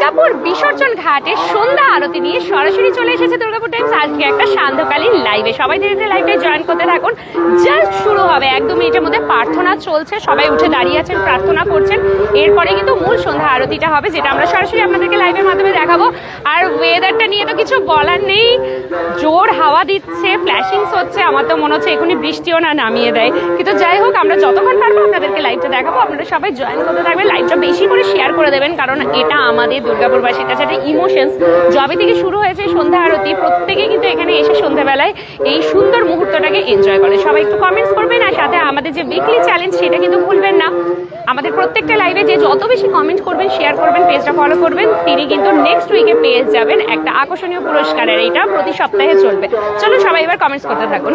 দুর্গাপুর বিসর্জন ঘাটে সন্ধ্যা আরতি নিয়ে সরাসরি চলে এসেছে দুর্গাপুর টাইমস। আজকে একটা সান্ধ্যকালীন লাইভে সবাই ধীরে ধীরে লাইভে জয়েন করতে থাকুন। জাস্ট শুরু হবে। এক দু মিনিটের মধ্যে প্রার্থনা চলছে। সবাই উঠে দাঁড়িয়ে আছেন, প্রার্থনা করছেন। এরপরে কিন্তু মূল সন্ধ্যা আরতিটা হবে, যেটা আমরা সরাসরি আপনাদেরকে লাইভের মাধ্যমে দেখাবো। আর ওয়েদারটা নিয়ে তো কিছু বলার নেই। জোর হাওয়া দিচ্ছে ফ্ল্যাশিংস হচ্ছে। আমার তো মনে হচ্ছে এখনই বৃষ্টিও না নামিয়ে দেয়। কিন্তু যাই হোক, আমরা যতক্ষণ পারব আপনাদেরকে লাইভটা দেখাবো। আপনারা সবাই জয়েন করতে থাকবেন। লাইভটা বেশি করে শেয়ার করে দেবেন, কারণ এটা আমাদের দুর্গাপুরবাসীর কাছে একটা ইমোশনস যবে থেকে শুরু হয়েছে সন্ধ্যা আরতি, প্রত্যেকেই কিন্তু এখানে এসে সন্ধ্যাবেলায় এই সুন্দর মুহূর্তটাকে এনজয় করে। সবাই একটু কমেন্টস করবেন আর সাথে আমাদের যে উইকলি চ্যালেঞ্জ সেটা কিন্তু ভুলবেন না। আমাদের প্রত্যেকটা লাইভে যে যত বেশি কমেন্ট করবেন শেয়ার করবেন পেজটা ফলো করবেন, তিনি কিন্তু নেক্সট উইকে পেয়ে যাবেন একটা আকর্ষণীয় পুরস্কারের। এইটা প্রতি সপ্তাহে চলবে। চলো সবাই এবার কমেন্টস করতে থাকুন।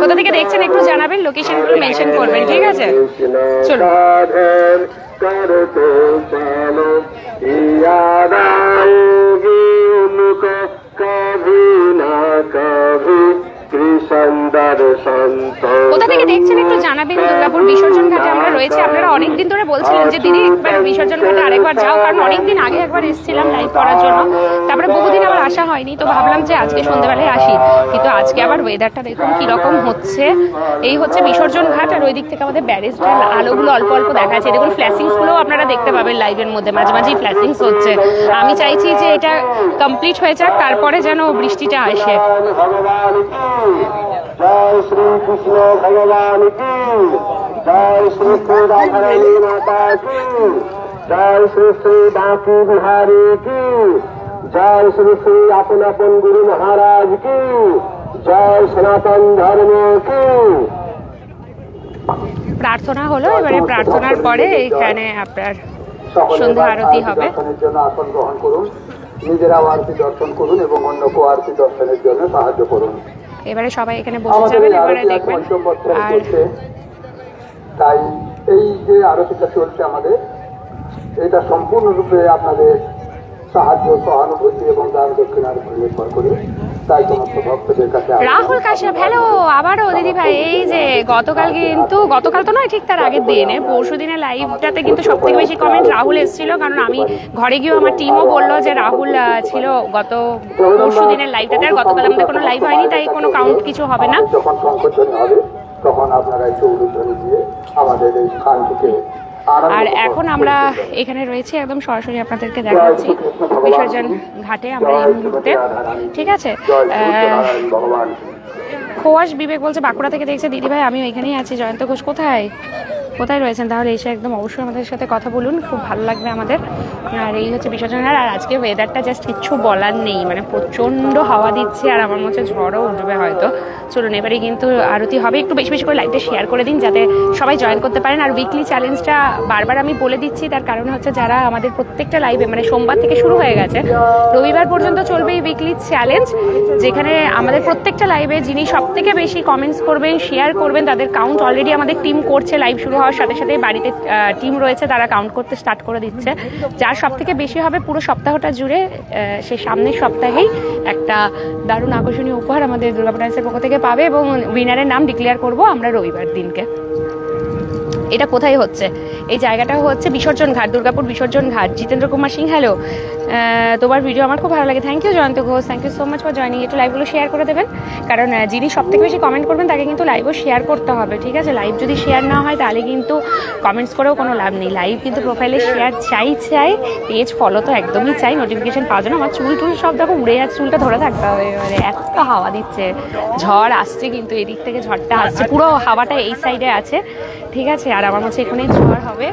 কোথা থেকে দেখছেন একটু জানাবেন লোকেশনগুলো মেনশন করবেন, ঠিক আছে? চলো करते चलो याद आएगी उनको कभी ना कभी कृष्ण दर्शन तो কোথা থেকে দেখছেন একটু জানাবেন দুর্গাপুর বিসর্জন ঘাটে আমরা আচ্ছা। রয়েছে। আপনারা অনেকদিন ধরে বলছিলেন যে দিদি একবার আচ্ছা। বিসর্জন ঘাটে আরেকবার যাও। কারণ অনেকদিন আগে একবার এসেছিলাম লাইভ করার জন্য। তারপরে বহুদিন আবার আসা হয়নি। তো ভাবলাম যে আজকে সন্ধ্যাবেলায় আসি। কিন্তু আজকে আবার ওয়েদারটা দেখুন কীরকম হচ্ছে। এই হচ্ছে বিসর্জন ঘাট আর ওই দিক থেকে আমাদের ব্যারেজ আলোগুলো অল্প অল্প দেখা যাচ্ছে দেখুন ফ্ল্যাশিংসগুলোও আপনারা দেখতে পাবেন লাইভের মধ্যে। মাঝে মাঝেই ফ্ল্যাশিংস হচ্ছে। আমি চাইছি যে এটা কমপ্লিট হয়ে যাক তারপরে যেন বৃষ্টিটা আসে। जय श्री कृष्ण भगवान की जय श्री श्री राधारानी माता की जय श्री श्री बांकी बिहारी की जय श्री श्री अपन अपन गुरु महाराज की जय सनातन धर्म की প্রার্থনা হলো এবারে প্রার্থনার পরে এখানে আপনার সকলে সন্ধ্যা আরতি এবার হবে। দর্শনের জন্য আসন গ্রহণ করুন নিজেরাও আরতি দর্শন করুন এবং অন্যকেও আরতি দর্শনের জন্য সাহায্য করুন এবারে সবাই এখানে বসে যাবেন এবারে দেখবেন। আর তাই এই যে আরতিটা চলছে আমাদের এটা সম্পূর্ণরূপে আপনাদের সাহায্য সহানুভূতি এবং দান দক্ষিণার উপর নির্ভর করে। তাই সমস্ত ভক্তদের কাছে রাহুল কাশ্যপ হ্যালো আবারও দিদি ভাই এই যে গতকাল কিন্তু গতকাল তো নয় ঠিক তার আগের দিনে। পরশু দিনের লাইভটাতে কিন্তু সব থেকে বেশি কমেন্ট রাহুল এসেছিল কারণ আমি ঘরে গিয়েও আমার টিমও বলল যে রাহুল ছিল গত পরশু দিনের লাইভটাতে আর গতকাল আমাদের কোনো লাইভ হয়নি তাই কোনো কাউন্ট কিছু হবে না। যখন সংকোচন হবে তখন আপনারা একটু উলুধ্বনি দিয়ে আমাদের এই স্থানটিকে আর এখন আমরা এখানে রয়েছি একদম সরাসরি আপনাদেরকে দেখাচ্ছি। বিসর্জন ঘাটে আমরা এই মুহূর্তে ঠিক আছে? খোয়াশ বিবেক বলছে বাঁকুড়া থেকে দেখছে দিদি ভাই আমি এখানেই আছি। জয়ন্ত ঘোষ কোথায়? কোথায় রয়েছেন? তাহলে এসে একদম অবশ্যই আমাদের সাথে কথা বলুন। খুব ভালো লাগবে আমাদের। আর এই হচ্ছে বিসর্জন আর আজকে ওয়েদারটা জাস্ট কিচ্ছু বলার নেই। মানে প্রচণ্ড হাওয়া দিচ্ছে আর আমার মনে হচ্ছে ঝড়ও উঠবে হয়তো। চলুন, এবারে কিন্তু আরতি হবে। একটু বেশি বেশি করে লাইভটা শেয়ার করে দিন যাতে সবাই জয়েন করতে পারেন। আর উইকলি চ্যালেঞ্জটা বারবার আমি বলে দিচ্ছি। তার কারণ হচ্ছে যারা আমাদের প্রত্যেকটা লাইভে মানে সোমবার থেকে শুরু হয়ে গেছে, রবিবার পর্যন্ত চলবে এই উইকলি চ্যালেঞ্জ যেখানে আমাদের প্রত্যেকটা লাইভে যিনি সব থেকে বেশি কমেন্টস করবেন শেয়ার করবেন, তাদের কাউন্ট অলরেডি আমাদের টিম করছে লাইভ শুরু হওয়ার সাথে সাথে বাড়িতে টিম রয়েছে, তারা কাউন্ট করতে স্টার্ট করে দিচ্ছে। যার সব থেকে বেশি হবে পুরো সপ্তাহটা জুড়ে সে সামনের সপ্তাহেই একটা দারুণ আকর্ষণীয় উপহার আমাদের দুর্গাপুরাইসের পক্ষ থেকে পাবে এবং উইনারের নাম ডিক্লেয়ার করব আমরা রবিবার দিনকে। এটা কোথায় হচ্ছে? এই জায়গাটা হচ্ছে বিসর্জন ঘাট, দুর্গাপুর বিসর্জন ঘাট। জিতেন্দ্র কুমার সিং হ্যালো তোমার ভিডিও আমার খুব ভালো লাগে। Thank you Jayanta Ghosh. Thank you so much for joining একটু লাইভগুলো শেয়ার করে দেবেন। কারণ যিনি সব থেকে বেশি কমেন্ট করবেন, তাকে কিন্তু লাইভও শেয়ার করতে হবে, ঠিক আছে? লাইভ যদি শেয়ার না হয়, তাহলে কিন্তু কমেন্টস করেও কোনো লাভ নেই। লাইভ কিন্তু প্রোফাইলে শেয়ার চাই চাই। পেজ ফলো তো একদমই চাই। নোটিফিকেশন পাওয়ার জন্য আমার চুল, টুল সব দেখো উড়ে যাচ্ছে, চুলটা ধরে থাকতে হবে। মানে এত হাওয়া দিচ্ছে। ঝড় আসছে কিন্তু, এদিক থেকে ঝড়টা আসছে। পুরো হাওয়াটা এই সাইডে আছে, ঠিক আছে? আর আমার কাছে এখানে ঝড় হবে।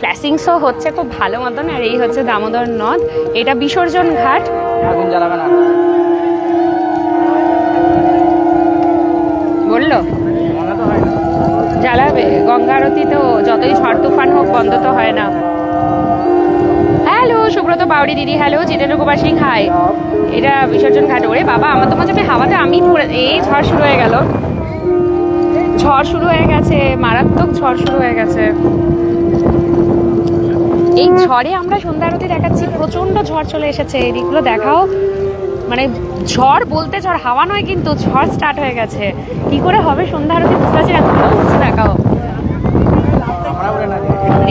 ফ্ল্যাশিংসও হচ্ছে খুব ভালো মতন আর এই হচ্ছে দামোদর নদ। এটা বিসর্জন ঘাট। আগুন জ্বালাবে না। বলল? জ্বালাবে। গঙ্গা আরতি তো যতই ঝড় তুফান হোক বন্ধ তো হয় না। হ্যালো সুব্রত বাউরি দিদি হ্যালো জিতেন্দ্র কুমার সিং হাই। এটা বিসর্জন ঘাট। ওরে বাবা আমার তো মনে হাওয়াতে আমি পুরো- এই ঝড় শুরু হয়ে গেল। ঝড় শুরু হয়ে গেছে মারাত্মক ঝড় শুরু হয়ে গেছে। এই ঝড়ে আমরা সন্ধ্যা আরতি দেখাচ্ছি, প্রচণ্ড ঝড় চলে এসেছে এদিকগুলো দেখাও। মানে ঝড় বলতে ঝড়, হাওয়া নয় কিন্তু ঝড় স্টার্ট হয়ে গেছে। কি করে হবে সন্ধ্যা আরতি? বুঝতে পারছি না তোমরা দেখাও।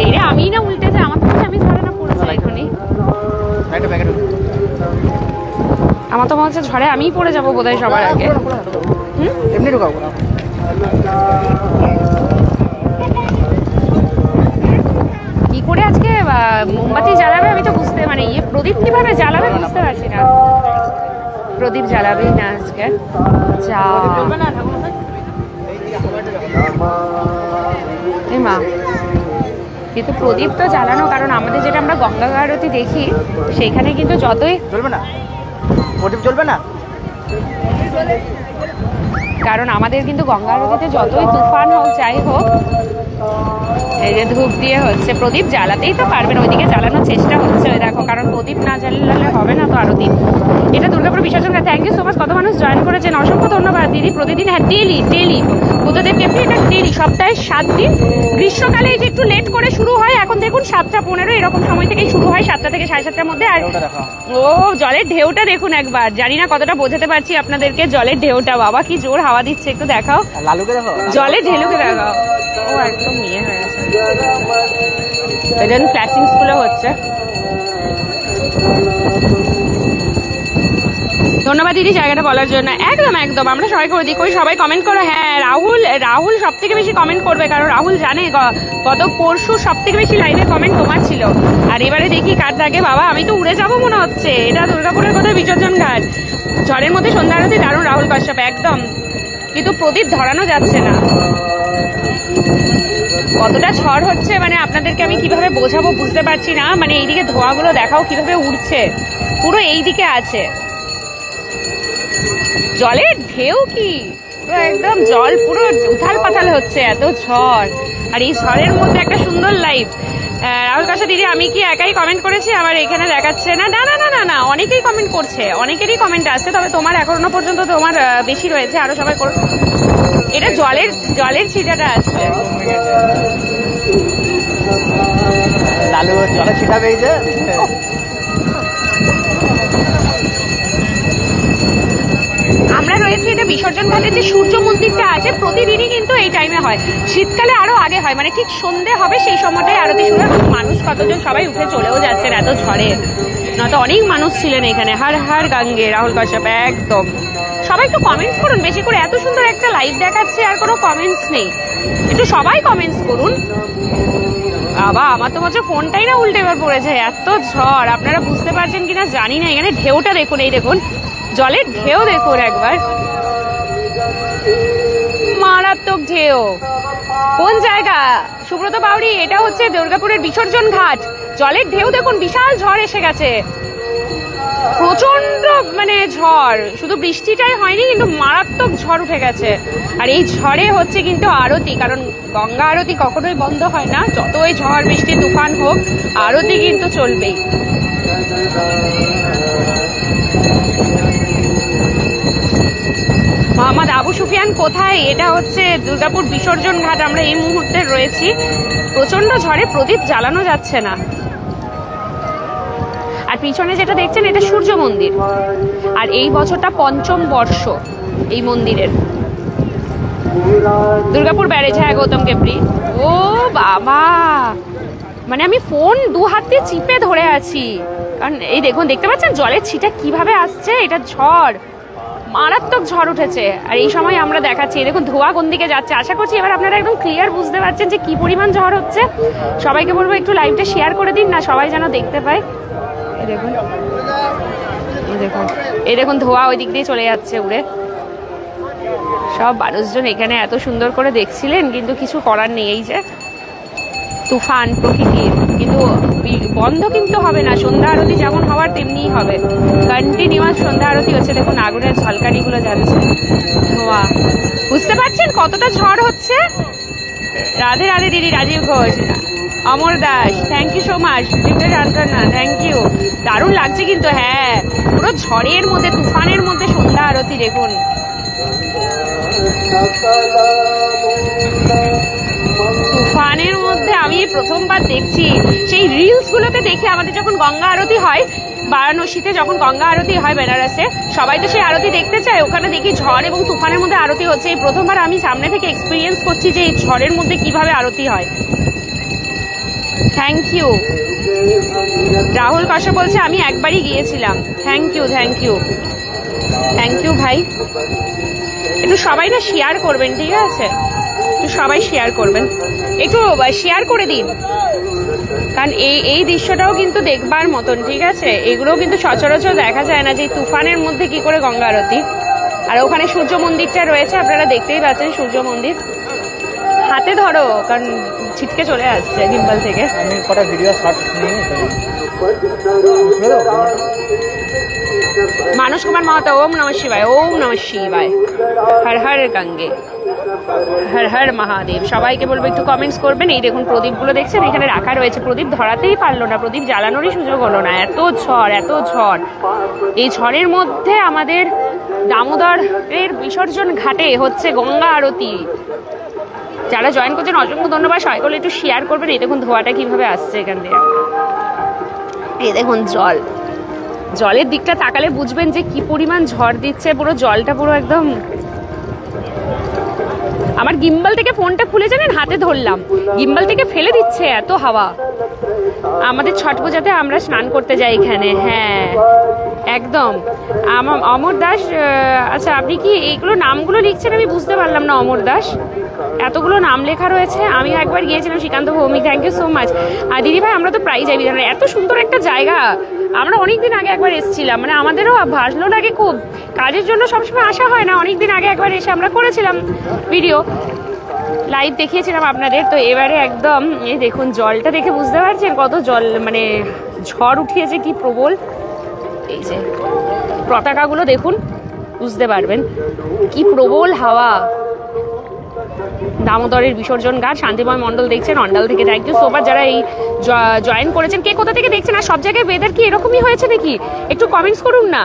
এই রে আমি না উল্টে যাই, আমার কাছে আমি ঝড়ে না পড়ে যাই এখনই আমার তো মনে হচ্ছে ঝড়ে আমিই পড়ে যাব বোধহয় সবার আগে। এমনি ঢুকাবো। মোমবাতি জ্বালাবে আমি তো বুঝতে মানে ইয়ে প্রদীপ কীভাবে জ্বালাবে বুঝতে পারছি না। প্রদীপ জ্বালাবেই না আজকে। যা। মা কিন্তু প্রদীপ তো জ্বালানো কারণ আমাদের যেটা আমরা গঙ্গা আরতি দেখি সেইখানে কিন্তু যতই চলবে না। প্রদীপ চলবে না? কারণ আমাদের কিন্তু গঙ্গা আরতিতে যতই তুফান হোক যাই হোক এই যে ধূপ দিয়ে হচ্ছে প্রদীপ জ্বালাতেই তো পারবেন ওইদিকে জ্বালানোর চেষ্টা হচ্ছে। ওই দেখো কারণ প্রদীপ না জ্বালালে হবে না তো আরতি। এটা দুর্গাপুর বিসর্জন থ্যাংক ইউ সো মাচ কত মানুষ জয়েন করেছেন অসংখ্য ধন্যবাদ দিদি। প্রতিদিন হ্যাঁ ডেলি ডেলি বুদ্ধদেব টেম্পল এটা ডেলি সপ্তাহে সাত দিন। গ্রীষ্মকালে এই যে একটু লেট করে শুরু হয় এখন দেখুন সাতটা পনেরো এরকম সময় থেকেই শুরু হয় সাতটা থেকে সাড়ে সাতটার মধ্যে। আর ও জলের ঢেউটা দেখুন একবার। জানি না কতটা বোঝাতে পারছি আপনাদেরকে জলের ঢেউটা। বাবা কি জোর হাওয়া দিচ্ছে একটু দেখাও। জলের ঢেলুকে দেখাও। ও একদম ইয়ে হয়ে জন্য স্কুলে হচ্ছে। ধন্যবাদ দিদি জায়গাটা বলার জন্য। একদম একদম। আমরা সবাই করে দিই। কই, সবাই কমেন্ট করো। হ্যাঁ রাহুল রাহুল সব থেকে বেশি কমেন্ট করবে, কারণ রাহুল জানে গত পরশু সব থেকে বেশি লাইভে কমেন্ট তোমার ছিল। আর এবারে দেখি কার থাকে বাবা, আমি তো উড়ে যাব মনে হচ্ছে। এটা দুর্গাপুরের কোথায় বিসর্জন ঘাট। ঝড়ের মধ্যে সন্ধ্যা আরতি দারুণ, রাহুল কাশ্যপ। একদম। কিন্তু প্রদীপ ধরানো যাচ্ছে না। কতটা ঝড় হচ্ছে মানে আপনাদেরকে আমি কীভাবে বোঝাবো বুঝতে পারছি না। মানে এইদিকে ধোঁয়াগুলো দেখাও কীভাবে উঠছে পুরো এইদিকে আছে। জলের ঢেউ কি? পুরো একদম জল, পুরো উথাল পাথাল হচ্ছে, এত ঝড়। আর এই ঝড়ের মধ্যে একটা সুন্দর লাইফ রাহুল কাশা দিদি, আমি কি একাই কমেন্ট করেছি? আমার এখানে দেখাচ্ছে না। না না না না না, অনেকেই কমেন্ট করছে। অনেকেরই কমেন্ট আসছে, তবে তোমার এখনও পর্যন্ত তোমার বেশি রয়েছে। আরও সবাই এটা জলের জলের ছিটাটা আসছে লালু জলে ছিটা পেয়েছে আমরা রয়েছি এটা বিসর্জন ঘাটের যে সূর্য মন্দিরটা আছে প্রতিদিনই কিন্তু এই টাইমে হয়। শীতকালে আরও আগে হয় মানে ঠিক সন্ধে হবে সেই সময়টাই আরতি শুরু হয়। মানুষ কতজন সবাই উঠে চলেও যাচ্ছেন এত ঝড়ে। নয়তো অনেক মানুষ ছিলেন এখানে। হার হার গাঙ্গে রাহুল কাশ্যপ একদম। সবাই একটু কমেন্টস করুন, বেশি করে এত সুন্দর একটা লাইভ দেখাচ্ছে আর কোনো কমেন্টস নেই। একটু সবাই কমেন্টস করুন। বাবা, আমার তো বলছে ফোনটাই না উল্টে এবার পড়েছে, এত ঝড়। আপনারা বুঝতে পারছেন কিনা জানি না, এখানে ঢেউটা দেখুন, এই দেখুন। জলের ঢেউ দেখুন একবার। মারাত্মক ঢেউ। কোন জায়গা? সুব্রত বাউরি এটা হচ্ছে দুর্গাপুরের বিসর্জন ঘাট। জলের ঢেউ দেখুন, বিশাল ঝড় এসে গেছে। প্রচণ্ড মানে ঝড়। শুধু বৃষ্টিটাই হয়নি, কিন্তু মারাত্মক ঝড় উঠে গেছে। আর এই ঝড়ে হচ্ছে কিন্তু আরতি, কারণ গঙ্গা আরতি কখনোই বন্ধ হয় না। যতই ঝড়, বৃষ্টি, তুফান হোক, আরতি কিন্তু চলবেই। মোহাম্মদ আবু সুফিয়ান, কোথায়? এটা হচ্ছে দুর্গাপুর বিসর্জন ঘাট। আমরা এই মুহূর্তে রয়েছি। প্রচণ্ড ঝড়ে প্রদীপ জ্বালানো যাচ্ছে না। আর পিছনে যেটা দেখছেন, এটা সূর্য মন্দির। আর এই বছরটা পঞ্চম বর্ষ এই মন্দিরের। দুর্গাপুর ব্যারেজ হ্যাঁ গৌতম কেপরি ও বাবা! মানে আমি ফোন দু হাত চিপে ধরে আছি। কারণ এই দেখুন, দেখতে পাচ্ছেন জলের ছিটা কীভাবে আসছে? এটা ঝড়। মারাত্মক ঝড় উঠেছে। আর এই সময় আমরা দেখাচ্ছি দেখুন, ধোয়া কোন দিকে যাচ্ছে? আশা করছি এবার আপনারা একদম ক্লিয়ার বুঝতে পারছেন যে কি পরিমাণ ঝড় হচ্ছে। সবাইকে বলব একটু লাইভটা শেয়ার করে দিন, না সবাই যেন দেখতে পায়। দেখুন। দেখুন। এই দেখুন, ধোয়া ওই দিক দিয়ে চলে যাচ্ছে উড়ে। সব মানুষজন এখানে এত সুন্দর করে দেখছিলেন, কিন্তু কিছু করার নেই। এই যে তুফান, প্রকৃতির। কিন্তু বন্ধ কিন্তু হবে না। সন্ধ্যা আরতি যেমন হওয়ার, তেমনিই হবে। কন্টিনিউয়াস সন্ধ্যা আরতি হচ্ছে। দেখুন, আগুনের ঝলকানিগুলো যাচ্ছে। ধোঁয়া। বুঝতে পারছেন কতটা ঝড় হচ্ছে? রাধে রাধে, দিদি, Rajib Ghosh. Amar Das thank you so much Dibyesh Antona thank you দারুণ লাগছে কিন্তু হ্যাঁ। পুরো ঝড়ের মধ্যে, তুফানের মধ্যে সন্ধ্যা আরতি, দেখুন। তুফানের মধ্যে আমি প্রথমবার দেখছি। সেই রিলস গুলোতে দেখি আমাদের যখন গঙ্গা আরতি হয়, বারাণসীতে যখন গঙ্গা আরতি হয় বেনারসে, সবাই তো সেই আরতি দেখতে চায়। ওখানে দেখি ঝড় এবং তুফানের মধ্যে আরতি হচ্ছে। এই প্রথমবার আমি সামনে থেকে এক্সপিরিয়েন্স করছি যে এই ঝড়ের মধ্যে কীভাবে আরতি হয়। থ্যাংক ইউ রাহুল কাশ্যপ বলছে, আমি একবারই গিয়েছিলাম। Thank you thank you thank you ভাই। একটু সবাই না শেয়ার করবেন, ঠিক আছে? একটু সবাই শেয়ার করবেন। একটু শেয়ার করে দিন। কারণ এই এই দৃশ্যটাও কিন্তু দেখবার মতন, ঠিক আছে? এগুলোও কিন্তু সচরাচর দেখা যায় না যে তুফানের মধ্যে কি করে গঙ্গা আরতি। আর ওখানে সূর্য মন্দিরটা রয়েছে, আপনারা দেখতেই পাচ্ছেন সূর্য মন্দির। হাতে ধরো কারণ ছিটকে চলে আসছে গিম্বল থেকে। আমি কটা ভিডিও শর্ট নিয়ে মানস কুমার মাহাতো ওম নম শিবায় ওম নম শিবায়। হর হর গঙ্গে। হর হর মহাদেব। সবাইকে বলব একটু কমেন্টস করবেন। এই দেখুন প্রদীপগুলো দেখছেন? এখানে রাখা রয়েছে। প্রদীপ ধরাতেই পারল না। প্রদীপ জ্বালানোরই সুযোগ হলো না। এত ঝড় এত ঝড়। এই ঝড়ের মধ্যে আমাদের দামোদরের বিসর্জন ঘাটে হচ্ছে গঙ্গা আরতি। যারা জয়েন করছেন, অসংখ্য ধন্যবাদ। সবাই করলে একটু শেয়ার করবেন। এই দেখুন, ধোয়াটা কীভাবে আসছে এখান থেকে এই দেখুন, জল। জলের দিকটা তাকালে বুঝবেন যে কি পরিমাণ ঝড় দিচ্ছে। পুরো জলটা পুরো একদম আমার গিম্বল থেকে ফোনটা খুলে জানেন? হাতে ধরলাম। গিম্বল থেকে ফেলে দিচ্ছে এত হাওয়া। আমাদের ছট পূজাতে আমরা স্নান করতে যাই এখানে হ্যাঁ। একদম। অমর দাস আচ্ছা আপনি কি এইগুলো নামগুলো লিখছেন? আমি বুঝতে পারলাম না, অমর দাস। এতগুলো নাম লেখা রয়েছে আমি একবার গিয়েছিলাম Srikanta Bhowmik thank you so much আর দিদি ভাই, আমরা তো প্রায় যাই বিধান এত সুন্দর একটা জায়গা। আমরা অনেক দিন আগে একবার এসেছিলাম মানে আমাদেরও ভালো লাগে খুব। কাজের জন্য সবসময় আসা হয় না অনেক দিন আগে একবার এসে আমরা করেছিলাম ভিডিও লাইভ দেখিয়েছিলাম আপনাদের, তো এবারে একদম, এই দেখুন, জলটা দেখে বুঝতে পারছেন কত জল মানে ঝড় উঠিয়েছে, কি প্রবল। এই যে, পতাকাগুলো দেখুন, বুঝতে পারবেন। কি প্রবল হাওয়া। দামোদরের বিসর্জন গান, শান্তিময় মণ্ডল দেখছেন, অন্ডাল থেকে থ্যাংক ইউ সোবার যারা এই জয়েন করেছেন, কে কোথা থেকে দেখছেন? আর সব জায়গায় ওয়েদার কি এরকমই হয়েছে নাকি? একটু কমেন্টস করুন না।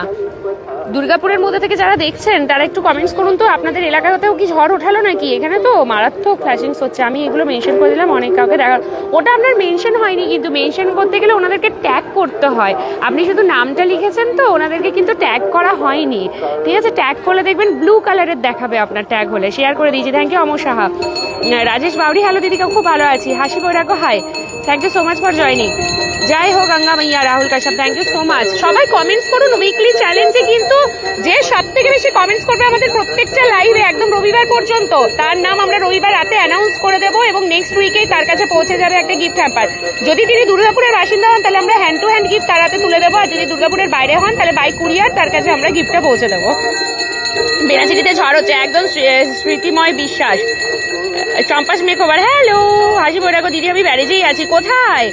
দুর্গাপুরের মধ্যে থেকে যারা দেখছেন, তারা একটু কমেন্টস করুন তো। আপনাদের এলাকাতেও কি ঝড় ওঠালো নাকি? এখানে তো মারাত্মক ফ্ল্যাশিংস হচ্ছে। আমি এগুলো মেনশন করে দিলাম, অনেক কাউকে দেখা ওটা আপনার মেনশন হয়নি, কিন্তু মেনশন করতে গেলে ওনাদেরকে ট্যাগ করতে হয়। আপনি শুধু নামটা লিখেছেন তো, ওনাদেরকে কিন্তু ট্যাগ করা হয়নি। ঠিক আছে ট্যাগ করলে দেখবেন ব্লু কালারের দেখাবে আপনার ট্যাগ হলে। শেয়ার করে দিয়েছি। Thank you Amar Saha. Rajesh Bauri hello দিদিকা খুব ভালো আছি। Hasi Bairagya hi thank you so much for joining জয় হোক, Ganga Maiya, Rahul Kashyap thank you so much সবাই কমেন্টস করুন উইকলি চ্যালেঞ্জে কিন্তু যে সব থেকে বেশি কমেন্টস করবে আমাদের প্রত্যেকটা লাইভে একদম রবিবার পর্যন্ত তার নাম আমরা রবিবার রাতে অ্যানাউন্স করে দেবো এবং নেক্সট উইকেই তার কাছে পৌঁছে যাবে একটা গিফট হ্যাম্পার যদি তিনি দুর্গাপুরের বাসিন্দা হন তাহলে আমরা হ্যান্ড টু হ্যান্ড গিফট তার হাতে তুলে দেবো। আর যদি দুর্গাপুরের বাইরে হন তাহলে বাই কুরিয়ার তার কাছে আমরা গিফটটা পৌঁছে দেবো। বেনাচিটিতে ঝড় হচ্ছে একদম স্মৃতিময় বিশ্বাস। চম্পাস মেকওভার হ্যালো হাসি বৈরাগো দিদি আমি ব্যারেজেই আছি কোথায়?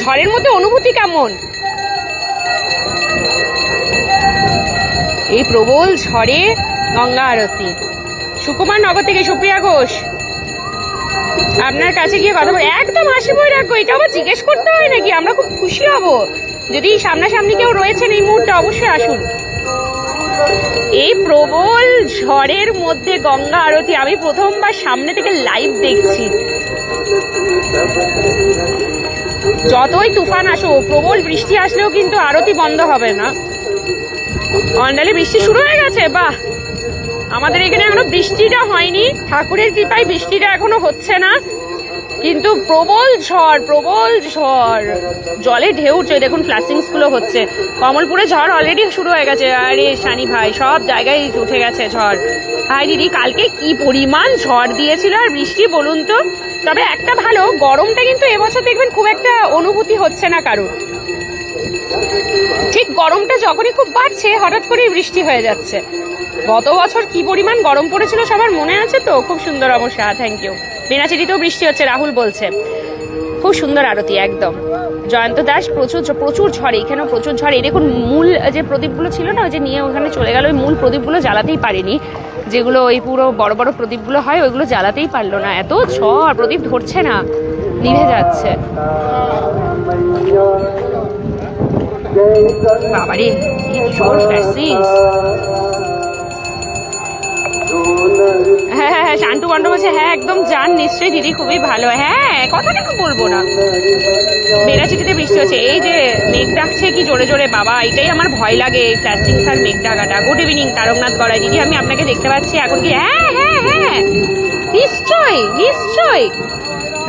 ঝড়ের মধ্যে অনুভূতি কেমন? এই প্রবল ঝড়ে গঙ্গা আরতি। সুকুমার নগর থেকে সুপ্রিয়া ঘোষ। আপনার কাছে গিয়ে কথা বল। একদম হাসি বই রাখব এটা আবার জিজ্ঞেস করতে হয় নাকি? আমরা খুব খুশি হব। যদি সামনাসামনি কেউ রয়েছেন এই মুহূর্তে, অবশ্যই আসুন। এই প্রবল ঝড়ের মধ্যে গঙ্গা আরতি, আমি প্রথমবার সামনে থেকে লাইভ দেখছি। যতই তুফান আসো প্রবল বৃষ্টি আসলেও কিন্তু আরতি বন্ধ হবে না। অন্ডালে বৃষ্টি শুরু হয়ে গেছে, বাহ। আমাদের এখানে এখনও বৃষ্টিটা হয়নি। ঠাকুরের কৃপায় বৃষ্টিটা এখনও হচ্ছে না। কিন্তু প্রবল ঝড় প্রবল ঝড়। জলে ঢেউ উঠছে দেখুন ফ্লাসিংসগুলো হচ্ছে। কমলপুরে ঝড় অলরেডি শুরু হয়ে গেছে। আরে শানি ভাই, সব জায়গায় উঠে গেছে ঝড়। হাই দিদি, কালকে কি পরিমাণ ঝড় দিয়েছিল আর বৃষ্টি, বলুন তো? তবে একটা ভালো, গরমটা কিন্তু এবছর দেখবেন খুব একটা অনুভূতি হচ্ছে না কারোর। ঠিক গরমটা যখনই খুব বাড়ছে, হঠাৎ করেই বৃষ্টি হয়ে যাচ্ছে। গত বছর কি পরিমাণ গরম পড়েছিল সবার মনে আছে তো? খুব সুন্দর অবশ্যই থ্যাংক ইউ বেনাচিটিতেও বৃষ্টি হচ্ছে, রাহুল বলছে। খুব সুন্দর আরতি, একদম। জয়ন্ত দাস, প্রচুর প্রচুর ঝড়, এখানেও প্রচুর ঝড়। দেখুন, মূল যে প্রদীপগুলো ছিল না, ওই যে নিয়ে ওখানে চলে গেল, ওই মূল প্রদীপগুলো জ্বালাতেই পারেনি। যেগুলো ওই পুরো বড় বড় প্রদীপগুলো হয়, ওইগুলো জ্বালাতেই পারল না। এত ঝড়, প্রদীপ ধরছে না, নিভে যাচ্ছে। বাবারে জোর ফ্ল্যাশিংস হ্যাঁ হ্যাঁ হ্যাঁ শান্টু কণ্ঠ বলছে হ্যাঁ একদম যান, নিশ্চয়ই দিদি খুবই ভালো। হ্যাঁ কথা কেন বলব না? বেড়াচিটিতে বৃষ্টি হচ্ছে। এই যে মেঘ ডাকছে কি জোরে জোরে, বাবা, এটাই আমার ভয় লাগে, এই প্লাস্টিক আর মেঘ ডাকাটা। Good evening Tarakanath Garai. দিদি, আমি আপনাকে দেখতে পাচ্ছি। এখন কি হ্যাঁ হ্যাঁ হ্যাঁ। নিশ্চয়ই নিশ্চয়ই।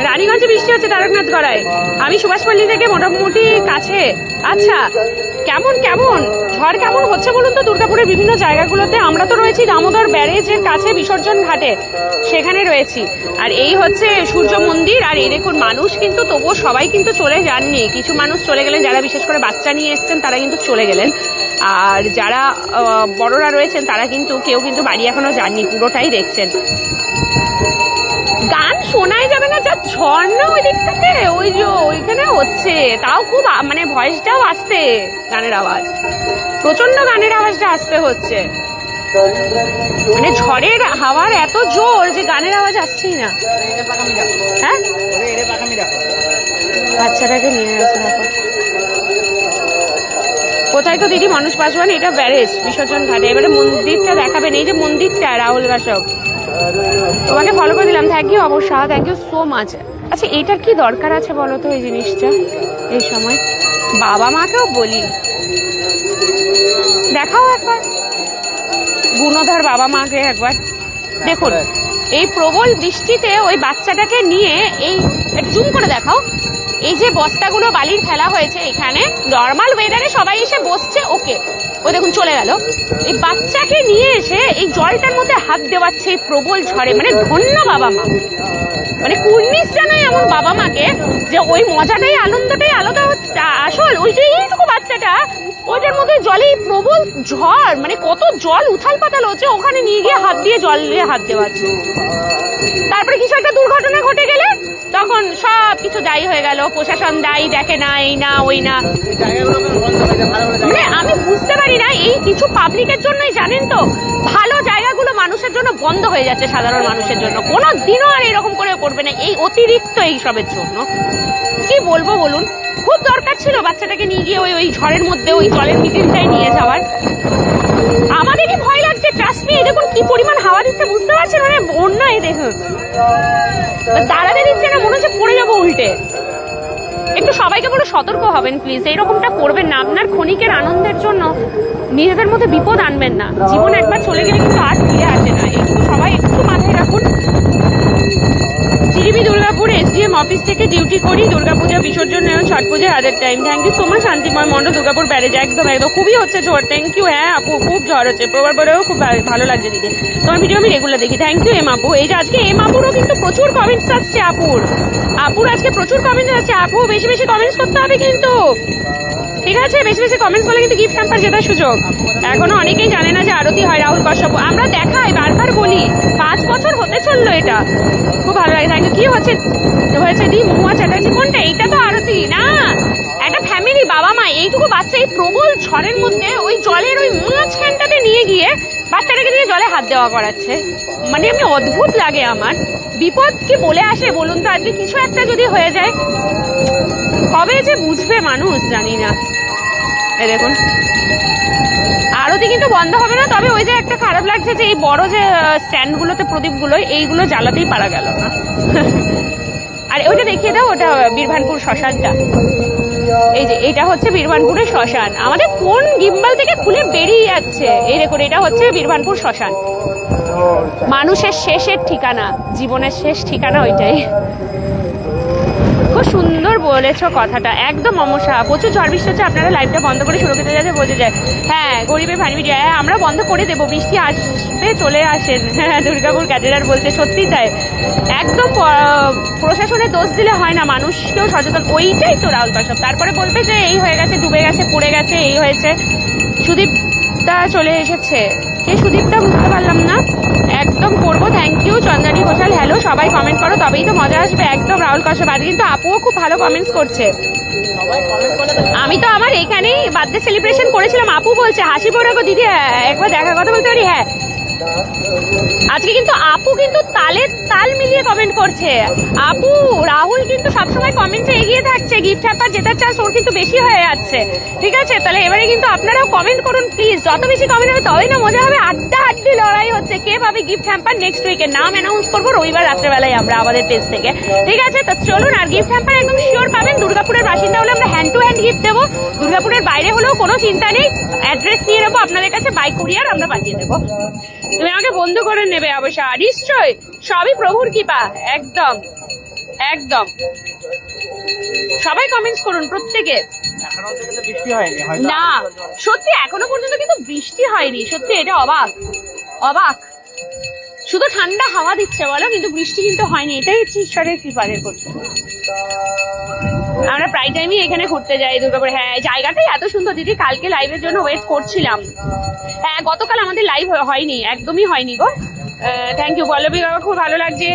রানীগঞ্জে বৃষ্টি হচ্ছে তারকনাথ গড়ায়। আমি সুভাষপল্লী থেকে মোটামুটি কাছে। আচ্ছা কেমন কেমন? ঝড় কেমন হচ্ছে বলুন তো? দুর্গাপুরের বিভিন্ন জায়গাগুলোতে আমরা তো রয়েছি দামোদর ব্যারেজের কাছে বিসর্জন ঘাটে। সেখানে রয়েছি। আর এই হচ্ছে সূর্য মন্দির। আর এই দেখুন, মানুষ কিন্তু তবুও সবাই কিন্তু চলে যাননি। কিছু মানুষ চলে গেলেন, যারা বিশেষ করে বাচ্চা নিয়ে এসছেন, তারা কিন্তু চলে গেলেন। আর যারা বড়রা রয়েছেন, তারা কিন্তু কেউ কিন্তু বাড়ি এখনও যাননি, পুরোটাই দেখছেন। গান শোনাই যাবে না, যা না ওই দিকটাতে, ওই যে ওইখানে হচ্ছে। তাও খুব মানে ভয়েসটাও আসতে গানের আওয়াজ। প্রচণ্ড গানের আওয়াজটা আসতে হচ্ছে। মানে ঝড়ের হাওয়ার এত জোর যে গানের আওয়াজ আসছেই না। হ্যাঁ? বাচ্চাটাকে নিয়ে গেছে কোথায় তো দিদি মানুষ পাশবান এটা ব্যারেজ, বিসর্জন ঘাটে। এবারে মন্দিরটা দেখাবেন। এই যে মন্দিরটা, রাহুল গাছব তোমাকে ফলো করে দিলাম। থ্যাংক ইউ অবশ্য থ্যাংক ইউ সো মাচ আচ্ছা এইটার কি দরকার আছে বলো তো এই জিনিসটা? এই সময়? বাবা মাকেও বলি। দেখাও একবার। গুণধর বাবা মাকে একবার। দেখুন, এই প্রবল বৃষ্টিতে ওই বাচ্চাটাকে নিয়ে এই জুম করে দেখাও। এই যে বস্তাগুলো বালির ফেলা হয়েছে এখানে নর্মাল ওয়েদারে সবাই এসে বসছে ওকে ও দেখুন, চলে গেল। এই বাচ্চাকে নিয়ে এসে এই জলটার মধ্যে হাত দেওয়াচ্ছে এই প্রবল ঝড়ে। মানে ধন্য বাবা মা। মানে কুর্নিশ জানায় এমন বাবা মাকে যে ওই মজাটাই, আনন্দটাই আলাদা হচ্ছে। আসল, ওই যে এইটুকু বাচ্চাটা ওইটার মধ্যে জলে প্রবল ঝড় মানে কত জল উথাল পাতাল হচ্ছে, ওখানে নিয়ে গিয়ে হাত দিয়ে জল দিয়ে হাত দেওয়াচ্ছে তারপরে কিছু একটা দুর্ঘটনা ঘটে গেলে তখন সব কিছু দায়ী হয়ে গেল, প্রশাসন দায়ী দেখে না, এই না, ওই না। মানে আমি বুঝতে পারি না, এই কিছু পাবলিকের জন্যই জানেন তো, ভালো জায়গাগুলো মানুষের জন্য বন্ধ হয়ে যাচ্ছে সাধারণ মানুষের জন্য। কোনো দিনও আর এরকম করে করবে না, এই অতিরিক্ত এইসবের জন্য। কি বলব বলুন? খুব দরকার ছিল বাচ্চাটাকে নিয়ে গিয়ে ওই ওই ঝড়ের মধ্যে, ওই জলের মিডিলটায় নিয়ে যাওয়ার। আমাদেরই ভয় লাগছে ট্রাস্ট মি দেখুন কি পরিমাণ হাওয়া দিচ্ছে, বুঝতে পারছেন? মানে বন্যা এই দেখুন। দাঁড়াতে দিচ্ছে না, মনে হচ্ছে পড়ে যাব উল্টে। একটু সবাইকে বলে সতর্ক হবেন প্লিজ এইরকমটা করবেন না। আপনার ক্ষণিকের আনন্দের জন্য নিজেদের মধ্যে বিপদ আনবেন না। জীবন একবার চলে গেলে কিন্তু আর ফিরে আসে না। এইটুকু সবাই একটু মাথায় রাখুন। জিরিবি দুর্গাপুর এসডিএম অফিস থেকে ডিউটি করি দুর্গাপূজা বিসর্জন এবং ছট পুজোর other time thank you so much Shantimoy Mondal Durgapur barrage, একদম একদম। খুবই হচ্ছে ঝড় থ্যাংক ইউ হ্যাঁ আপু, খুব ঝড় হচ্ছে। প্রবার পরেও খুব ভালো লাগছে দিদি তোমার ভিডিও আমি রেগুলার দেখি। থ্যাংক ইউ এম আপু। এই যে আজকে এম আপুরও কিন্তু প্রচুর কমেন্টস আসছে, আপুর। আপুর আজকে প্রচুর কমেন্টস আসছে। আপু বেশি বেশি কমেন্টস করতে হবে কিন্তু। ঠিক আছে, বেশি বেশি কমেন্টস বলে কিন্তু গিফট হ্যাম্পার জেতার সুযোগ। এখনও অনেকেই জানে না যে আরতি হয় রাহুল কশ্যপ। আমরা দেখাই, বারবার বলি, পাঁচ বছর হতে চলল এটা। খুব ভালো লাগে থ্যাংক ইউ কি হচ্ছে? হয়েছে দি, মহুয়া চ্যাটার্জি, কোনটা? এইটা তো আরতি। না, একটা ফ্যামিলি বাবা, মা, এইটুকু বাচ্চা, এই প্রবল ঝড়ের মধ্যে ওই জলের ওই মাঝখানটাতে নিয়ে গিয়ে বাচ্চাটাকে দিয়ে জলে হাত দেওয়া করাচ্ছে। মানে এমনি অদ্ভুত লাগে আমার। বিপদ কি বলে আসে বলুন তো? আজকে কিছু একটা যদি হয়ে যায়, কবে যে বুঝবে মানুষ, জানি না। এই দেখুন। আরতি কিন্তু বন্ধ হবে না, তবে ওই যে একটা খারাপ লাগছে যে এই বড় যে স্ট্যান্ডগুলোতে প্রদীপগুলো, এইগুলো জ্বালাতেই পারা গেল না। আর, ওইটা দেখিয়ে দাও, ওটা বীরভানপুর শ্মশানটা। এই যে, এটা হচ্ছে বীরভানপুরের শ্মশান। আমাদের ফোন গিম্বাল থেকে খুলে বেরিয়ে যাচ্ছে? এই দেখুন, এটা হচ্ছে বীরভানপুর শ্মশান। মানুষের শেষের ঠিকানা, জীবনের শেষ ঠিকানা ওইটাই। খুব সুন্দর বলেছ কথাটা। একদম অমসা প্রচুর ঝড় বৃষ্টি হচ্ছে, আপনারা লাইভটা বন্ধ করে সুরক্ষিত যাতে বোঝা যায় হ্যাঁ গরিবের ভানি হ্যাঁ আমরা বন্ধ করে দেবো। বৃষ্টি আসবে, চলে আসেন। হ্যাঁ দুর্গাপুর ক্যাডেরার বলতে সত্যি তাই। একদম প্রশাসনের দোষ দিলে হয় না। মানুষকেও সচেতন। ওইটাই তো রাহুল কাশ্যপ। তারপরে বলবে যে, এই হয়ে গেছে, ডুবে গেছে, পড়ে গেছে, এই হয়েছে। সুদীপটা চলে এসেছে। কে সুদীপটা বুঝতে পারলাম না। একদম করব thank you Chandrani Ghoshal hello সবাই কমেন্ট করো তবেই তো মজা আসবে একদম রাহুল কশ্যপ আজ কিন্তু আপুও খুব ভালো কমেন্টস করছে। আমি তো আমার এখানেই বার্থডে সেলিব্রেশন করেছিলাম আপু বলছে হাসি পড়ে দিদি হ্যাঁ, একবার দেখা কথা বলতে পারি হ্যাঁ আজকে কিন্তু আপু কিন্তু তালে তাল মিলিয়ে কমেন্ট করছে। আপু, রাহুল কিন্তু সবসময় কমেন্টে এগিয়ে থাকছে গিফট হ্যাপার জেতার চান্স ওর কিন্তু বেশি হয়ে যাচ্ছে। ঠিক আছে? তাহলে এবারে কিন্তু আপনারাও কমেন্ট করুন প্লিজ যত বেশি কমেন্ট হবে ততই না মজা হবে। আড্ডা আড্ডি লড়াই হচ্ছে। কে পাবে গিফট হ্যাম্পার নেক্সট উইকে নাম অ্যানাউন্স করব রবিবার রাত্রেবেলায় আমরা, আমাদের পেজ থেকে। ঠিক আছে? তো চলুন, আর গিফট হ্যাম্পার একদম শিওর পাবেন। দুর্গাপুরের বাসিন্দা হলে আমরা হ্যান্ড টু হ্যান্ড গিফট দেবো। দুর্গাপুরের বাইরে হলেও কোনো চিন্তা নেই। অ্যাড্রেস নিয়ে নেব। আপনাদের কাছে বাই কুরিয়ার আমরা পাঠিয়ে দেবো। তুমি আমাকে বন্ধু করে নেবে অবশ্য। নিশ্চয় সবই প্রভুর কৃপা। একদম একদম। সবাই কমেন্টস করুন প্রত্যেকে। না সত্যি এখনও পর্যন্ত কিন্তু বৃষ্টি হয়নি। সত্যি এটা অবাক অবাক। শুধু ঠান্ডা হাওয়া দিচ্ছে বলো কিন্তু বৃষ্টি কিন্তু হয়নি। এটাই হচ্ছে ঈশ্বরের কৃপাদের করতে আমরা প্রায় টাইমই এখানে ঘুরতে যাই দুর্গাপুর। হ্যাঁ জায়গাটাই এত সুন্দর। দিদি, কালকে লাইভের জন্য ওয়েট করছিলাম। হ্যাঁ গতকাল আমাদের লাইভ হয়নি, একদমই হয়নি গো। থ্যাংক ইউ পল্লবী বাবা, খুব ভালো লাগছে।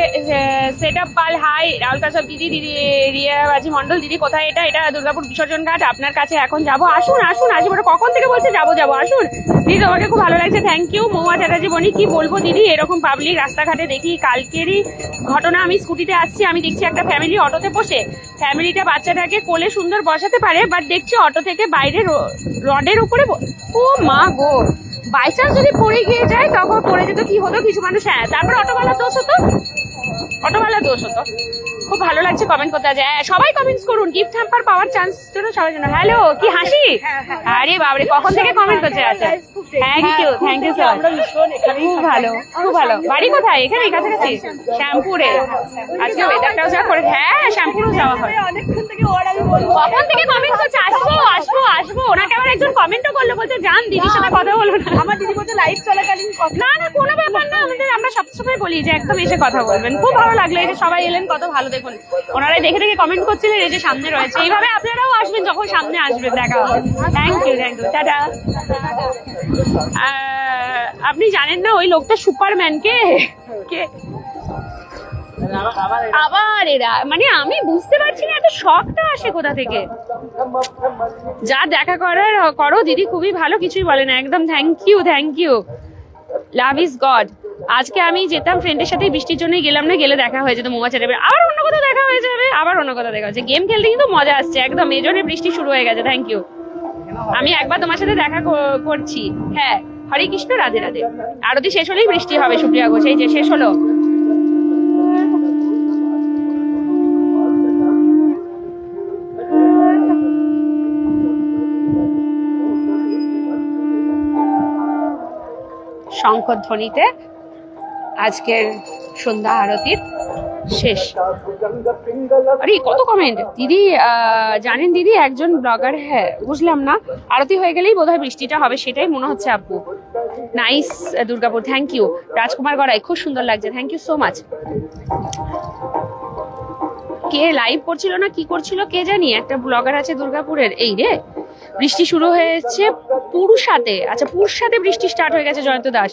Set up Pal hi Rahul Kashyap দিদি দিদি রিয়া বাজি মন্ডল দিদি, কোথায় এটা? এটা দুর্গাপুর বিসর্জন ঘাট, আপনার কাছে এখন যাব। আসুন আসুন, আসি বলে কখন থেকে বলছে যাব, যাব? আসুন। দিদি, তোমাকে খুব ভালো লাগছে থ্যাংক ইউ মৌয়া চ্যাটার্জি বনি, কি বলব দিদি? এরকম পাবলিক রাস্তাঘাটে দেখি, কালকেরই ঘটনা, আমি স্কুটিতে আসছি, আমি দেখছি একটা ফ্যামিলি অটোতে বসে। ফ্যামিলিটা বাচ্চাটাকে কোলে সুন্দর বসাতে পারে বাট দেখছি অটো থেকে বাইরে রডের উপরে ও মা গো। বাই চান্স যদি পড়ে গিয়ে যায় তখন পড়ে যেত কি হতো কিছু মানুষ হ্যাঁ তারপরে অটোওয়ালার দোষ হতো। অটোওয়ালার দোষ হতো। খুব ভালো লাগছে কমেন্ট করতে। আছে হ্যাঁ, সবাই কমেন্টস করুন। গিফট হ্যাম্পার পাওয়ার চান্স জন্য সবার জন্য। হ্যালো কি হাসি? আরে বাবরে কখন থেকে কমেন্ট করতে আছে thank you thank you sir খুব ভালো খুব ভালো। বাড়ি কোথায়? এখানে কাছাকাছি? শ্যামপুরে। আজকে ওয়েদারটাও যা করে হ্যাঁ শ্যামপুরেও যাওয়া হয়। অনেকক্ষণ থেকে ওর আমি বলব। কখন থেকে কমেন্ট করছে? আসব আসব আসব। ওনাকে আবার একজন কমেন্টও করল বলছে যান দিদির সাথে কথা বলব না। আমার দিদি বলছে লাইভ চলাকালীন না না কোনো ব্যাপার না। আমাদের আমরা সবসময় বলি যে একদম এসে কথা বলবেন। খুব ভালো লাগল এই যে সবাই এলেন কত ভালো দেখুন। ওনারা দেখে দেখে কমেন্ট করছিলেন এই যে সামনে রয়েছে। এইভাবে আপনারাও আসবেন যখন সামনে আসবেন দেখা হবে। Thank you thank you tata আপনি জানেন না ওই লোকটা সুপারম্যান কে? আবার এরা মানে আমি বুঝতে পারছি না, এত শখটা আসে কোথা থেকে? যা দেখা করার, করো, দিদি, খুবই ভালো, কিছুই বলে না, একদম thank you thank you love is God আজকে আমি যেতাম ফ্রেন্ডের সাথে, বৃষ্টির জন্যই গেলাম না, গেলে দেখা হয়ে যেত মোমা চেটাবে আবার অন্য কোথাও দেখা হয়ে যাবে, আবার অন্য কোথাও দেখা হচ্ছে গেম খেলতে কিন্তু মজা আসছে, একদম এই জন্য বৃষ্টি শুরু হয়ে গেছে থ্যাংক ইউ আমি একবার তোমার সাথে দেখা কর- করছি। হ্যাঁ হরে কৃষ্ণ, রাধে রাধে। আরতি শেষ হলেই বৃষ্টি হবে, সুপ্রিয়া ঘোষ। এই যে, শেষ হলো। শঙ্করধ্বনিতে আজকের সন্ধ্যা আরতির শেষ। আরে, কত কমেন্ট দিদি জানেন দিদি, একজন ব্লগার হ্যাঁ বুঝলাম না। আরতি হয়ে গেলেই বোধহয় বৃষ্টিটা হবে, সেটাই মনে হচ্ছে আপু nice Durgapur thank you Rajkumar Garai, খুব সুন্দর লাগছে থ্যাংক ইউ সো মাচ কে লাইভ করছিল না, কি করছিল, কে জানি? একটা ব্লগার আছে দুর্গাপুরের, এই রে। বৃষ্টি শুরু হয়েছে পুরুষাতে। আচ্ছা পুরুষাতে বৃষ্টি স্টার্ট হয়ে গেছে, জয়ন্ত দাস।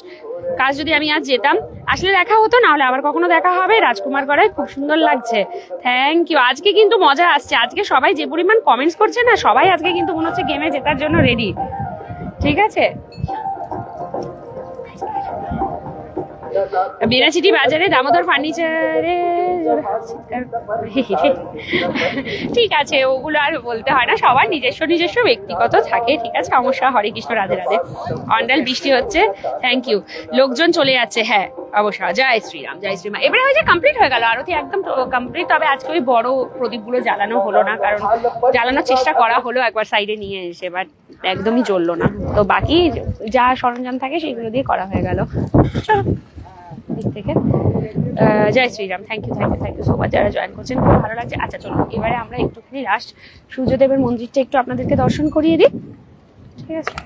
কাজ যদি আমি আজ যেতাম, আসলে দেখা হতো না হলে আবার কখনো দেখা হবে। রাজকুমার গড়ায় খুব সুন্দর লাগছে। থ্যাংক ইউ আজকে কিন্তু মজা আসছে। আজকে সবাই যে পরিমাণ কমেন্টস করছে না, সবাই আজকে কিন্তু মনে হচ্ছে গেমে জেতার জন্য রেডি ঠিক আছে? বিরাচিটি বাজারে দামোদর ফার্নিচারে ঠিক আছে, ওগুলো আর বলতে হয় না, সবার নিজস্ব নিজস্ব ব্যক্তিগত থাকে, ঠিক আছে? সমস্যা হরে কৃষ্ণ, রাধে রাধে। অন্ডাল, বৃষ্টি হচ্ছে থ্যাংক ইউ লোকজন চলে যাচ্ছে হ্যাঁ অবশ্যই জয় শ্রীরাম জয় শ্রীরাম এবারে হয়েছে কমপ্লিট হয়ে গেল, আরতি একদম কমপ্লিট তবে আজকে ওই বড় প্রদীপগুলো জ্বালানো হলো না, কারণ জ্বালানোর চেষ্টা করা হলো একবার সাইডে নিয়ে এসে বাট একদমই জ্বললো না। তো বাকি যা সরঞ্জাম থাকে, সেগুলো দিয়ে করা হয়ে গেল। দিক থেকে। জয় Shri Ram. Thank you thank you thank you so much যারা জয়েন করছেন। খুব ভালো লাগছে। আচ্ছা চলো এবারে আমরা একটুখানি লাস্ট সূর্যদেবের মন্দিরটা একটু আপনাদেরকে দর্শন করিয়ে দিই। ঠিক আছে?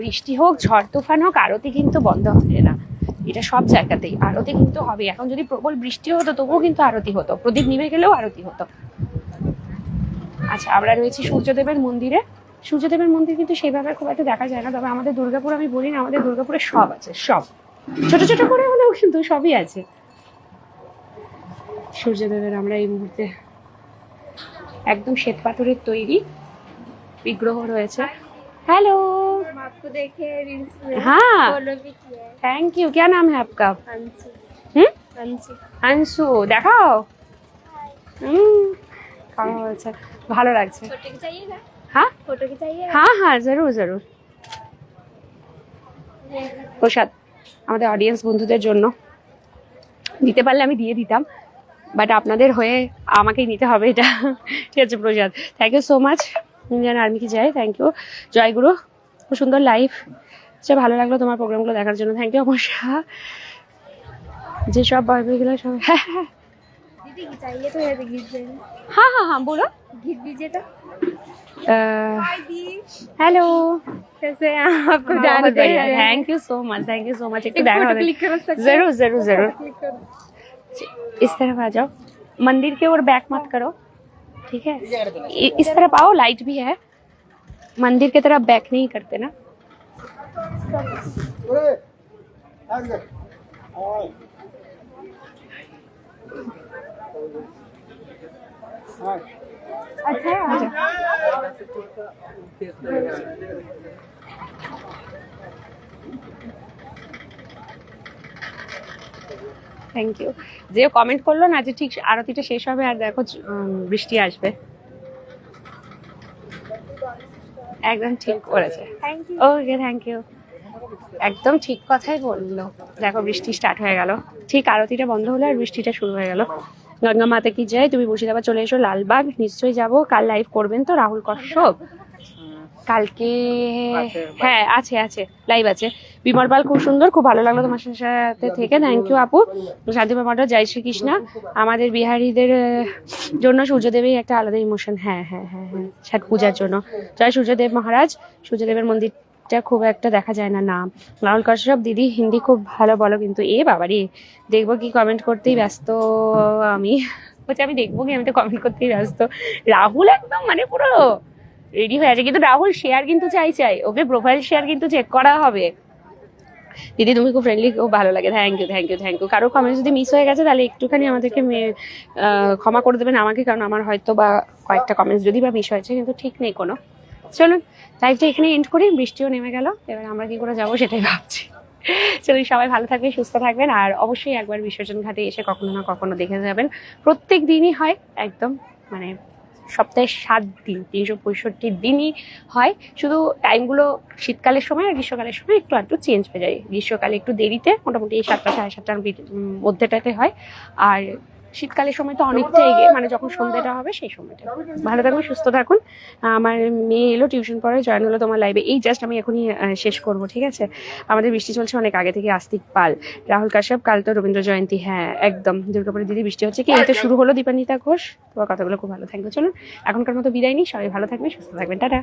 বৃষ্টি হোক, ঝড় তুফান হোক, আরতি কিন্তু বন্ধ হবে না। এটা সব জায়গাতেই। আরতি কিন্তু হবে। এখন যদি প্রবল বৃষ্টি হতো, তবুও কিন্তু আরতি হতো। প্রদীপ নিভে গেলেও আরতি হতো। আচ্ছা আমরা রয়েছি সূর্যদেবের মন্দিরে। সূর্যদেবের মন্দির কিন্তু সেইভাবে খুব একটা দেখা যায় না, তবে আমাদের দুর্গাপুর আমি বলি না, আমাদের দুর্গাপুরে সব আছে, সব। ছোট ছোট করে হলেও কিন্তু সবই আছে। সূর্যদেবের আমরা এই মুহূর্তে একদম শ্বেত পাথরের তৈরি বিগ্রহ রয়েছে। হ্যালো হ্যাঁ। থ্যাংক ইউ কে নাম হ্যাঁ আপকা? আনসু। দেখাও। হুম, খাওয়া হয়েছে। ভালো লাগছে। फोटो खिंचाइएगा হ্যাঁ फोटो खिंचाइएगा হ্যাঁ হ্যাঁ জরুর জরুর প্রসাদ আমাদের অডিয়েন্স বন্ধুদের জন্য দিতে পারলে আমি দিয়ে দিতাম বাট আপনাদের হয়ে আমাকেই নিতে হবে এটা ঠিক আছে Prasad thank you so much Indian army কি যাই থ্যাংক ইউ জয়গুরু খুব সুন্দর লাইফ আচ্ছা ভালো লাগলো তোমার প্রোগ্রামগুলো দেখার জন্য থ্যাংক ইউ অমর্ষা যেসব বারবিগুলো সব হ্যাঁ হ্যাঁ चाहिए तो देना हाँ हाँ हाँ बोलो। गिफ्ट दीजिए तो। हेलो। कैसे हैं आपको जानते हैं। Thank you so much thank you so much एक सकते ज़रूर ज़रूर ज़रूर। इस तरफ़ आ जाओ। मंदिर के ओर बैक मत करो। ठीक है? इस तरफ़ आओ लाइट भी है। मंदिर की तरफ़ बैक नहीं करते ना। আচ্ছা। থ্যাংক ইউ যে কমেন্ট করল না যে ঠিক আরতিটা শেষ হবে আর দেখো বৃষ্টি আসবে। একদম ঠিক করেছে। ওকে থ্যাংক ইউ একদম ঠিক কথাই বলল। দেখো বৃষ্টি স্টার্ট হয়ে গেল। ঠিক আরতিটা বন্ধ হলো আর বৃষ্টিটা শুরু হয়ে গেল। গঙ্গা মাতা কি যায় তুমি মুর্শিদাবাদ চলে এসো লালবাগ। নিশ্চয়ই যাব। কাল লাইভ করবেন তো রাহুল কশ্যপ? কালকে হ্যাঁ আছে আছে লাইভ আছে। বিমল পাল খুব সুন্দর খুব ভালো লাগল তোমার সাথে থেকে। থ্যাংক ইউ আপু। শান্তি মামাটা জয় শ্রীকৃষ্ণ। আমাদের বিহারীদের জন্য সূর্যদেবের একটা আলাদা ইমোশন হ্যাঁ হ্যাঁ হ্যাঁ হ্যাঁ ছট পূজার জন্য। জয় সূর্যদেব মহারাজ। সূর্যদেবের মন্দিরটা খুব একটা দেখা যায় না নাম রাহুল কাশ্যপ, দিদি হিন্দি খুব ভালো বলো, কিন্তু এ বাবারি, দেখব কি কমেন্ট করতেই ব্যস্ত আমি। বলছি, আমি দেখব কি, আমি তো কমেন্ট করতেই ব্যস্ত। রাহুল একদম মানে পুরো রেডি হয়ে আছে, কিন্তু রাহুল শেয়ার কিন্তু চাই চাই। ওকে প্রোফাইল শেয়ার কিন্তু চেক করা হবে। দিদি, তুমি খুব ফ্রেন্ডলি খুব ভালো লাগে। Thank you thank you thank you কারও কমেন্ট যদি মিস হয়ে গেছে, তাহলে একটুখানি আমাদেরকে ক্ষমা করে দেবেন আমাকে, কারণ আমার হয়তো বা কয়েকটা কমেন্টস যদি বা মিস হয়েছে, কিন্তু ঠিক নেই কোনো। চলুন লাইভটা এখানে এন্ড করি, বৃষ্টিও নেমে গেল, এবার আমরা কি করে যাব সেটাই ভাবছি। চলুন, সবাই ভালো থাকবেন, সুস্থ থাকবেন, আর অবশ্যই একবার বিসর্জন ঘাটে এসে কখনো না কখনো দেখে যাবেন। প্রত্যেক দিনই হয়, একদম মানে সপ্তাহে সাত দিন, তিনশো পঁয়ষট্টি দিনই হয়। শুধু টাইমগুলো শীতকালের সময় আর গ্রীষ্মকালের সময় একটু একটু চেঞ্জ হয়ে যায়। গ্রীষ্মকালে একটু দেরিতে মোটামুটি এই সাতটা, সাড়ে সাতটার মধ্যেটাতে হয়। আর শীতকালের সময় তো অনেকটা এগিয়ে মানে যখন সন্ধ্যাটা হবে, সেই সময়টা। ভালো থাকুন, সুস্থ থাকুন। আমার মেয়ে এলো টিউশন পড়ে জয়েন হলো তোমার লাইভে। এই জাস্ট আমি এখনই শেষ করব, ঠিক আছে? আমাদের বৃষ্টি চলছে অনেক আগে থেকে, আস্তিক পাল। রাহুল কাশ্যপ, কাল তো রবীন্দ্র জয়ন্তী হ্যাঁ একদম। দুর্গাপুরে দিদি, বৃষ্টি হচ্ছে কি? এই তো শুরু হলো দীপান্বিতা ঘোষ। তোমার কথাগুলো খুব ভালো থাকবে। চলুন, এখনকার মতো বিদায় নিই। সবাই ভালো থাকবেন, সুস্থ থাকবেন। টাটা।